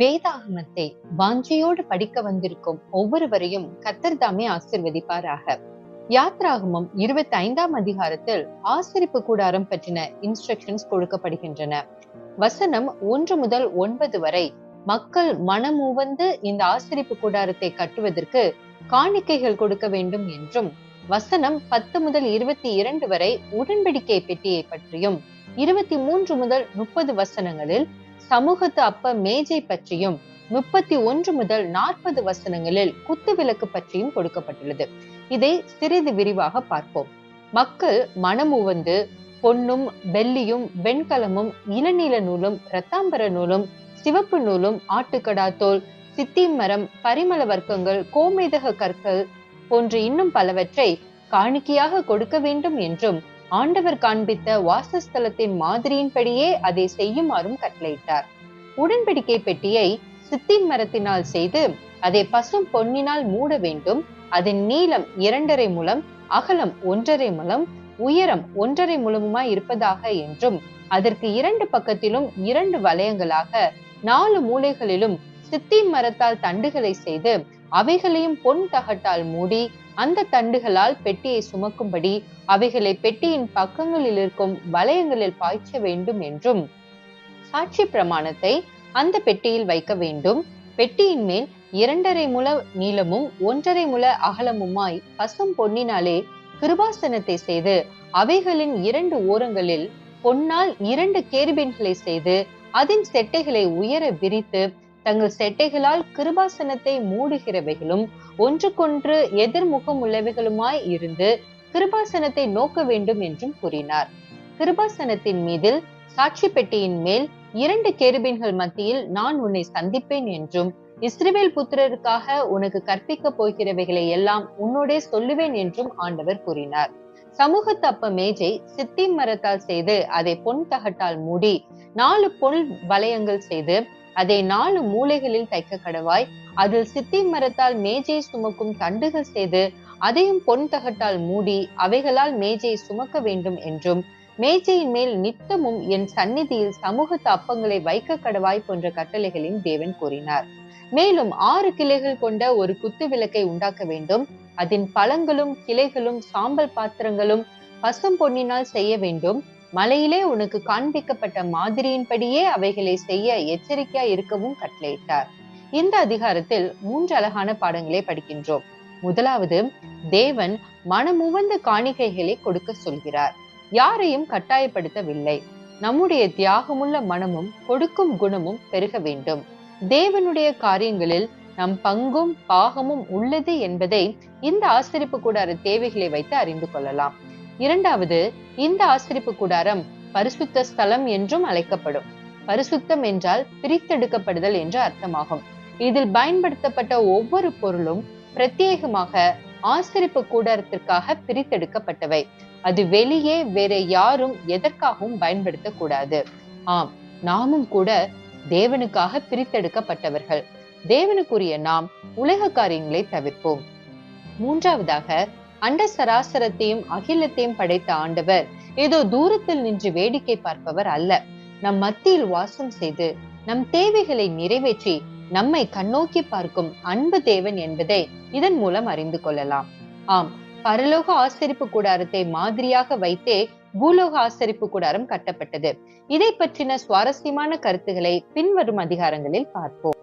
வேதாகமத்தை வாஞ்சியோடு படிக்க வந்திருக்கும் ஒவ்வொருவரையும் கத்தர் தாமே ஆசிர்வதிப்பாராக. யாத்ராகமம் இருபத்தி ஐந்தாம் அதிகாரத்தில் ஆசிரிப்பு கூடாரம் பற்றின இன்ஸ்ட்ரக்ஷன்ஸ் கொடுக்கப்படுகின்றன. வசனம் ஒன்று முதல் ஒன்பது வரை மக்கள் மனமுவந்து இந்த ஆசிரிப்பு கூடாரத்தை கட்டுவதற்கு காணிக்கைகள் கொடுக்க வேண்டும் என்றும் வசனம் பத்து முதல் இருபத்தி இரண்டு வரை உடன்படிக்கை பெட்டியை பற்றியும் இருபத்தி மூன்று முதல் முப்பது வசனங்களில் சமூகத்து அப்ப மேஜை பற்றியும் முப்பத்தி ஒன்று முதல் நாற்பது வசனங்களில் குத்து விளக்கு பற்றியும் கொடுக்கப்பட்டுள்ளது. இதை சிறிது விரிவாக பார்ப்போம். மக்கள் மனம் உவந்து பொன்னும் வெள்ளியும் வெண்கலமும் இளநீல நூலும் இரத்தாம்பர நூலும் சிவப்பு நூலும் ஆட்டுக்கடா தோல் சித்தி மரம் பரிமள வர்க்கங்கள் கோமேதக கற்கள் போன்று இன்னும் பலவற்றை காணிக்கையாக கொடுக்க வேண்டும் என்றும் ஆண்டவர் காண்பித்த வாசஸ்தலத்தின் மாதிரியின்படியே அதை செய்யுமாறும் கட்டளையிட்டார். உடன்படிக்கை பெட்டியை சித்தின் மரத்தினால் செய்து அதை பசும் பொன்னினால் மூட வேண்டும். அதன் நீளம் இரண்டரை முலம் அகலம் ஒன்றரை முலம் உயரம் ஒன்றரை முழமுமாய் இருப்பதாக என்றும் அதற்கு இரண்டு பக்கத்திலும் இரண்டு வளையங்களாக நாலு மூலைகளிலும் சித்தி மரத்தால் தண்டுகளை செய்து அவைகளையும் பொன் தகட்டால் மூடி அந்த தண்டுகளால் பெட்டியை சுமக்கும்படி அவைகளை பெட்டியின் பக்கங்களில் இருக்கும் வளையங்களில் பாய்ச்ச வேண்டும் என்றும் சாட்சி பிரமாணத்தை அந்த பெட்டியில் வைக்க வேண்டும். பெட்டியின் மேல் இரண்டரை முழ நீளமும் ஒன்றரை முழ அகலமுமாய் பசும் பொன்னினாலே கிருபாசனத்தை செய்து அவைகளின் இரண்டு ஓரங்களில் பொன்னால் இரண்டு கேருபீன்களை செய்து அதன் செட்டைகளை உயர விரித்து தங்கள் செட்டைகளால் கிருபாசனத்தை மூடுகிறவைகளும் ஒன்றுக்கொன்று எதிர்முகம் உள்ளவைகளுமாய் இருந்து கிருபாசனத்தை நோக்க வேண்டும் என்றும் கூறினார். கிருபாசனத்தின் மீதில் சாட்சி பெட்டியின் மேல் இரண்டு கேருபின்கள் மத்தியில் நான் உன்னை சந்திப்பேன் என்றும் இஸ்ரேல் புத்திரருக்காக உனக்கு கற்பிக்க போகிறவைகளை எல்லாம் உன்னோடே சொல்லுவேன் என்றும் ஆண்டவர் கூறினார். சமூகத்து அப்ப மேஜை சித்தி மரத்தால் செய்து அதை பொன் தகட்டால் மூடி நாலு பொன் வளையங்கள் செய்து அதை நாலு மூலைகளில் தைக்க கடவாய். அதில் சித்தி மரத்தால் மேஜை சுமக்கும் தண்டுகள் செய்து அதையும் பொன் தகட்டால் மூடி அவைகளால் மேஜை சுமக்க வேண்டும் என்றும் மேஜையின் மேல் நித்தமும் என் சந்நிதியில் சமூக தப்பங்களை வைக்க கடவாய் போன்ற கட்டளைகளையும் தேவன் கூறினார். மேலும் ஆறு கிளைகள் கொண்ட ஒரு குத்து விளக்கை உண்டாக்க வேண்டும். அதன் பழங்களும் கிளைகளும் சாம்பல் பாத்திரங்களும் பசும் பொன்னினால் செய்ய வேண்டும். மலையிலே உனக்கு காண்பிக்கப்பட்ட மாதிரியின்படியே அவைகளை செய்ய எச்சரிக்கையா இருக்கவும் கட்டளையிட்டார். இந்த அதிகாரத்தில் மூன்று அழகான பாடங்களை படிக்கின்றோம். முதலாவது தேவன் மனமுவந்த காணிக்கைகளை கொடுக்க சொல்கிறார். யாரையும் கட்டாயப்படுத்தவில்லை. நம்முடைய தியாகமுள்ள மனமும் கொடுக்கும் குணமும் பெருக வேண்டும். தேவனுடைய காரியங்களில் நம் பங்கும் பாகமும் உள்ளது என்பதை இந்த ஆசிரிப்பு கூடார தேவைகளை வைத்து அறிந்து கொள்ளலாம். இரண்டாவது இந்த ஆசிரிப்பு கூடாரம் பரிசுத்த ஸ்தலம் என்றும் அழைக்கப்படும். பரிசுத்தம் என்றால் பிரித்தெடுக்கப்படுதல் என்று அர்த்தமாகும். இதில் பயன்படுத்தப்பட்ட ஒவ்வொரு பொருளும் பிரத்யேகமாக ஆசிரிப்பு கூடாரத்திற்காக பிரித்தெடுக்கப்பட்டவை. அது வெளியே வேற யாரும் எதற்காகவும் பயன்படுத்தக்கூடாது. ஆம் நாமும் கூட தேவனுக்காக பிரித்தெடுக்கப்பட்டவர்கள். தேவனுக்குரிய நாம் உலக காரியங்களை தவிர்ப்போம். மூன்றாவதாக அண்ட சராசரத்தையும் அகிலத்தையும் படைத்த ஆண்டவர். ஏதோ தூரத்தில் நின்று வேடிக்கை பார்ப்பவர் அல்ல. நம் மத்தியில் வாசம் செய்து நம் தேவைகளை நிறைவேற்றி நம்மை கண்ணோக்கி பார்க்கும் அன்பு தேவன் என்பதை இதன் மூலம் அறிந்து கொள்ளலாம். ஆம் பரலோக ஆசரிப்பு கூடாரத்தை மாதிரியாக வைத்தே பூலோக ஆசரிப்பு கூடாரம் கட்டப்பட்டது. இதை பற்றின சுவாரஸ்யமான கருத்துக்களை பின்வரும் அதிகாரங்களில் பார்ப்போம்.